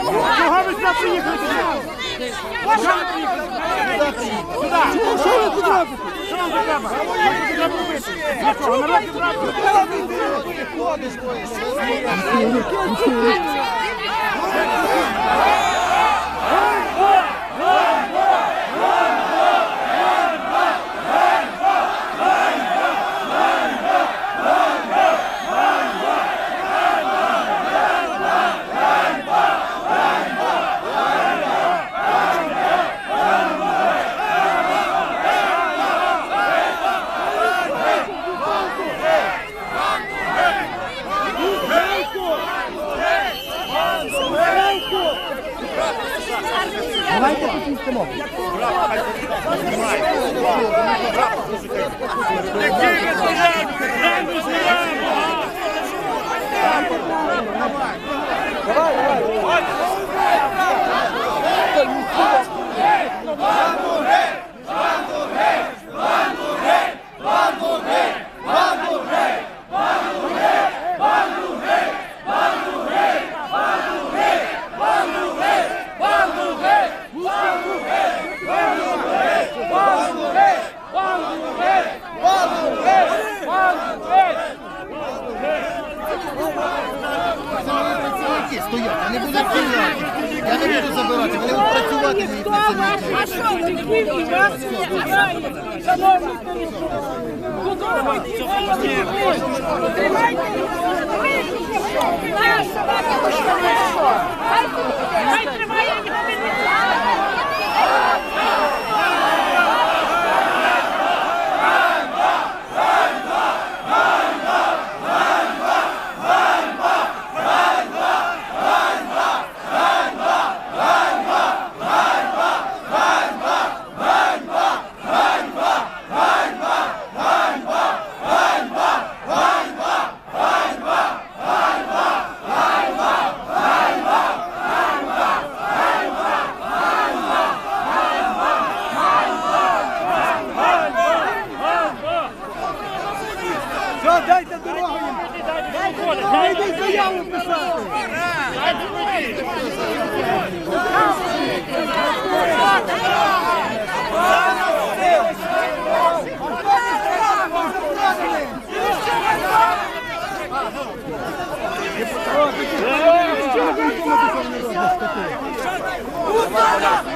приїхали сюди? Що ви приїхали? Сюди. Що ви тут робите? Що вам треба? Що треба робити? Нічого, народ зібрати. Давайте тут містимо. Працівники стоять, вони буду стояти. Я не буду забирати, вони будуть працювати працівники. А що ви вас збираєте? Шановні Тримайте Наша собака Вийди заяву писати! Депутати!